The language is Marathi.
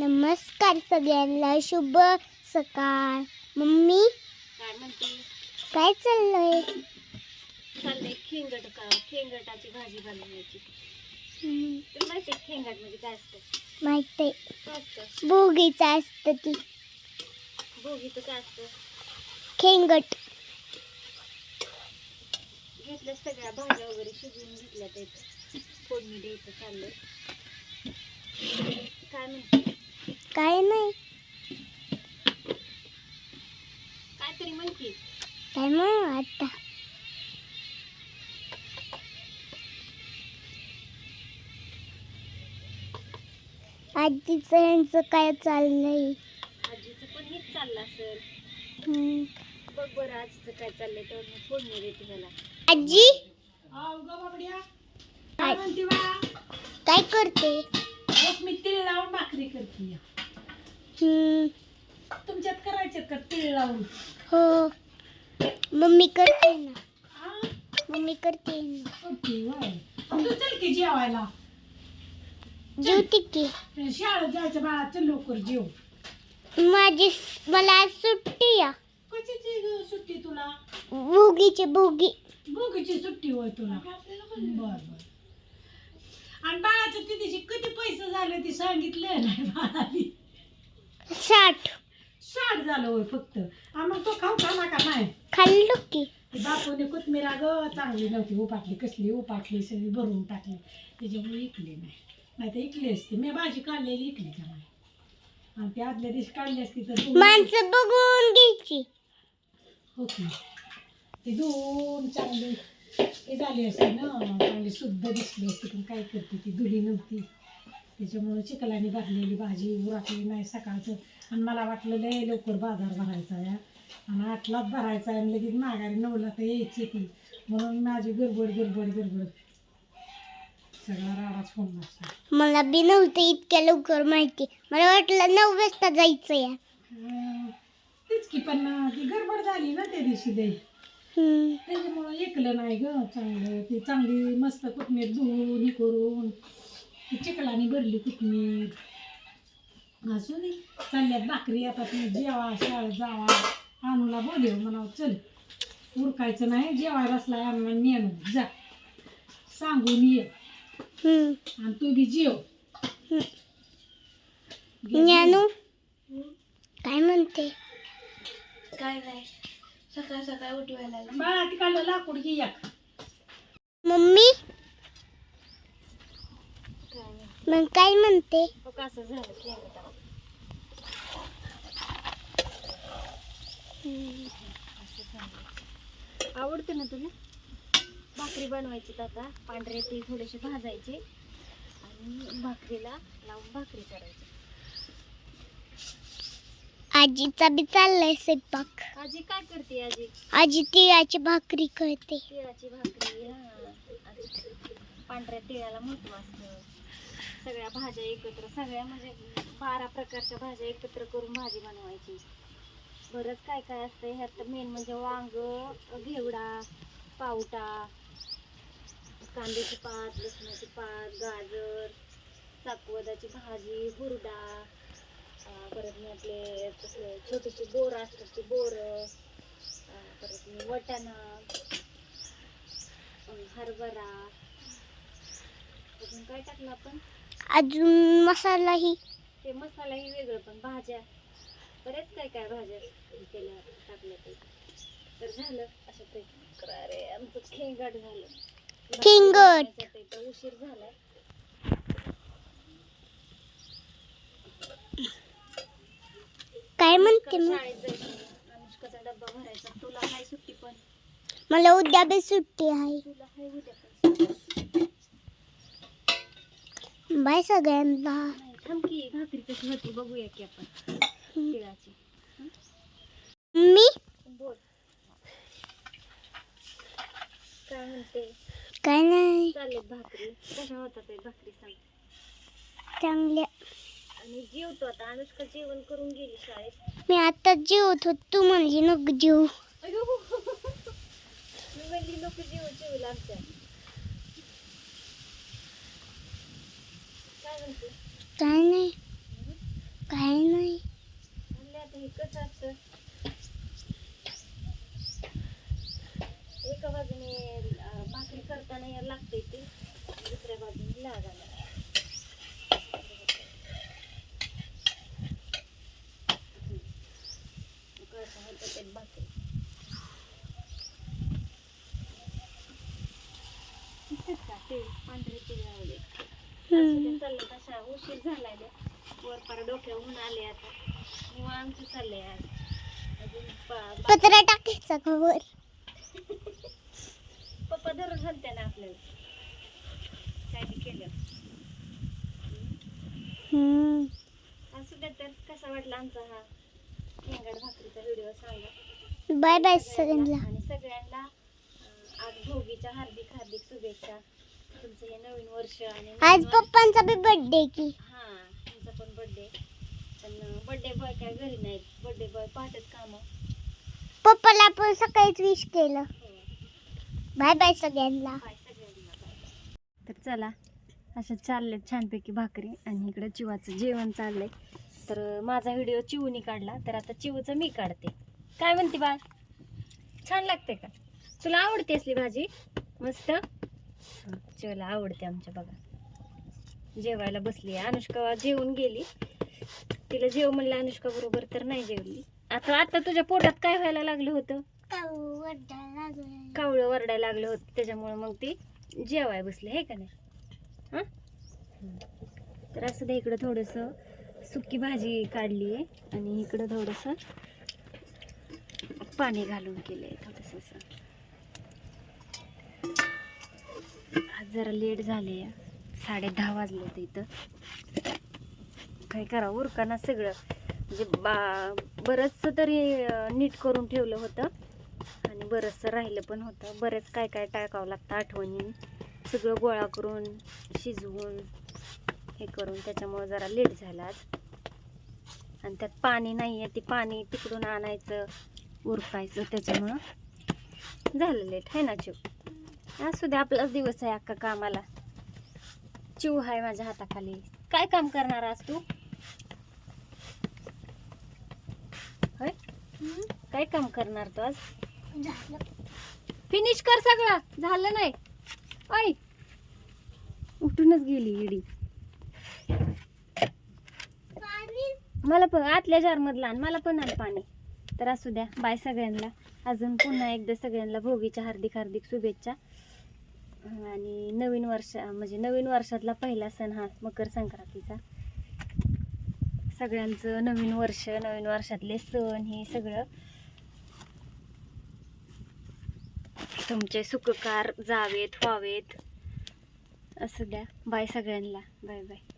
नमस्कार सगळ्यांना शुभ सकाळ. मम्मी काय म्हणते? काय चाललंय? चाललंय खेंगट का? खेंगटाची भाजी बनवायची. हम्म, तुला माहिती आहे खेंगट म्हणजे काय असतं? माहीत आहे काय असतं? भोगीचं असतं ती. भोगीचं काय असतं? खेंगट. घेतल्या सगळ्या भाज्या वगैरे शिजवून घेतल्या त्यात. फोडणी द्यायचं चाललंय. काय म्हणते? काय नाही. काहीतरी म्हणते. काय मग आता? आजीचं यांचं काय चाललंय? आजीचं पण हेच चाललं असेल. हम्म. बघ बरं आजीचं काय चाललंय तर मी देते आजी? काय म्हणते बा? काय करते? एक मी तीळ लावून भाकरी करते. हम्म, तुमच्यात करायचे का तीळ लावून? हो. मम्मी करते ना. हा? मम्मी करते ना. करते होय. तू चल की जेवायला. जेवते की. शाळेत जायचं बाळा चल लवकर जेव. माझी मला आज सुट्टी या. कशाची ग सुट्टी तुला? भोगीची भोगी. भोगीची सुट्टी होय तुला. बर बर. आणि बाळाच्या तिथे किती पैसे झाले ते सांगितलं नाही बाळाने. साठ. साठ झालं होय फक्त. आणि मग तो खाऊ खाला का नाही? खाल्लो की. ते बापूने कोथमीर अगं चांगली नव्हती उपाटली कसली उपाटली सगळी भरून टाकली. त्याच्यामुळे इकली नाही. नाही तर इकली असती. मी भाजी काढलेली इकली का नाही? आणि ती आदल्या दिवशी काढली असती तर तू- माणसं बघून घ्यायची. ओके. ती दोन चांगली हे झाली असती ना चांगली शुद्ध दिसली असती पण काय करते ती? दुली नव्हती. त्याच्यामुळे चिखलाने भरलेली भाजी उराकली नाही सकाळचं. आणि मला वाटलं लय लवकर बाजार भरायचा या आणि आठलाच भरायचा आणि लगेच माघारी नऊला तर यायची ती. म्हणून माझी गडबड गडबड गडबड. सगळा राडाच फोन लागतो मला बी नव्हतं इतक्या लवकर माहिती. मला वाटलं नऊ वाजता जायचं या तेच की पण ती गडबड झाली ना त्या दिवशी हम्म. त्याच्यामुळं ऐकलं नाही ग चांगलं. ती चांगली मस्त कोथमीर धुवून हे करून ती चिखलाने भरली कोथमीर. असू दे चालल्यात भाकरी आता तुम्ही जेवा शाळेत जावा. आणूला बोलव म्हणावं चल उरकायचं नाही जेवायला बसलाय आणून नेणं जा सांगून ये. आणि तू बी जेव. ज्ञानू काय म्हणते? काय नाही. सकाळ सकाळ उठवायला. बाळा तिकडलं लाकूड घे एक. मम्मी? मग काय म्हणते? बघ असं झालं आवडते ना तुला? भाकरी बनवायची आता. पांढरे तीळ थोडेसे भाजायचे. आणि भाकरीला लावून भाकरी करायची. आजीचा बी चाललाय स्वयंपाक. आजी काय करते आजी? आजी तिळाची भाकरी करते. तिळाची भाकरी हा. आजी पांढऱ्या तिळाला महत्त्व असतं. सगळ्या भाज्या एकत्र सगळ्या म्हणजे बारा प्रकारच्या भाज्या एकत्र करून भाजी बनवायची. बरंच काय काय असतं ह्यात मेन म्हणजे वांग घेवडा पावटा कांद्याची पात लसणाची पात गाजर चाकवदाची भाजी हुरडा परत मी आपले तसले छोटेसे बोर असतात ते बोर परत मी वटाणा हरभरा. अजून काय टाकलं आपण? अजून मसालाही ते मसालाही वेगळं पण भाज्या. बरेच काय काय भाज्या केल्या टाकल्या ते. तर झालं अशा प्रकारे आमचं खेंगाट झालं. खेंगट. उशीर झालाय. काय म्हणते मग? अनुष्काचा डब्बा भरायचा. तुला हाय सुट्टी पण. मला उद्या बी सुट्टी आहे. तुला हाय उद्या पण सुट्टी. बाय सगळ्यांना. नाही थांब की भाकरी कशी होती बघूया की आपण. तिळाची. मी? बोल. काय म्हणते? काय नाही. चालेल भाकरी. कशा होतात ते भाकरी सांग. चांगल्या. जेवतो आता. अनुष्का जेवण करून गेली शाळेत. मी आता जेवत होत तू म्हणली नको जेव अयो. मी म्हणली नको जेव जेवू लागत्या. काय म्हणते? काय नाही. कसं असतं? एका बाजूने अं, भाकरी करताना यायला लागते ती. दुसऱ्या बाजूने लागायला कसं होतं ते भाकरी दिसतात का ते पांढरे तिळ लावले असं ते चाललंय कशा उशीर झालाय ते. वर पार डोक्यावरून आले आता. निवांत चाललंय आज. अजून पा- बा- पत्रा टाकायचा खबर पप्पा धरून हलते ना आपल्याला. काय ते केलं. असू तर कसा वाटला आमचा हा भाकरीचा व्हिडिओ सांगा. बाय बाय सगळ्यांना सगळ्यांना. आणि सगळ्यांना अं, आज भोगीच्या हार्दिक हार्दिक शुभेच्छा. तुमचं हे नवीन वर्ष आणि नवीन आज वर्ष- पप्पांचा बी बर्थडे की. हा तुमचा पण बर्थडे पण बर्थडे बॉय काय घरी नाहीत. बर्थडे बॉय पहाटच काम. पप्पाला आपण सकाळीच विश केलं. बाय बाय सगळ्यांना. तर चला अशा चालल्यात छानपैकी भाकरी आणि इकडं चिवाचं जेवण चाललंय. तर माझा व्हिडिओ चिवनी काढला तर आता चिवचं मी काढते. काय म्हणते बाळ? छान लागते का? तुला आवडते असली भाजी? मस्त? चिवला आवडते आमच्या बघा. जेवायला बसली. अनुष्का जेवून गेली. तिला जेव म्हणलं अनुष्का बरोबर तर नाही जेवली. आता आता तुझ्या पोटात काय व्हायला लागलं होतं? कावळं वरडायला लागलं होतं. त्याच्यामुळे मग ती जेवाय बसली हे का नाही? हं? तर असं दे इकडं थोडंसं सुकी भाजी काढली आहे. आणि इकडं थोडंसं पाणी घालून केलं आहे थोडंसं असं. आज जरा लेट झाले. साडे दहा वाजले होते इथं. काय करा उरकाना सगळं. म्हणजे बा बरंचसं तरी नीट करून ठेवलं होतं. आणि बरंचसं राहिलं पण होतं. बरंच काय काय टाकावं लागतं आठवणी सगळं गोळा करून शिजवून हे करून त्याच्यामुळं जरा लेट झाला आज. आणि त्यात पाणी नाही आहे ते पाणी तिकडून आणायचं उरकायचं त्याच्यामुळं. झालं लेट. आहे ना चिव असू दे आपलाच दिवस आहे अख्खा कामाला. चिव आहे माझ्या हाताखाली. काय काम करणार आज तू? होय? काय काम करणार तू आज? फिनिश कर सगळं. झालं नाही. ऐ उठूनच गेली इडी. मला पण आतल्या जार मधला आण. मला पण आण पाणी. तर असू द्या बाय सगळ्यांना. अजून पुन्हा एकदा सगळ्यांना भोगीच्या हार्दिक हार्दिक शुभेच्छा. आणि नवीन वर्ष म्हणजे नवीन वर्षातला पहिला सण हा मकर संक्रांतीचा. सगळ्यांचं नवीन वर्ष नवीन वर्षातले सण हे सगळं तुमचे सुखकार जावेत व्हावेत. असू द्या. बाय सगळ्यांना. Bye bye.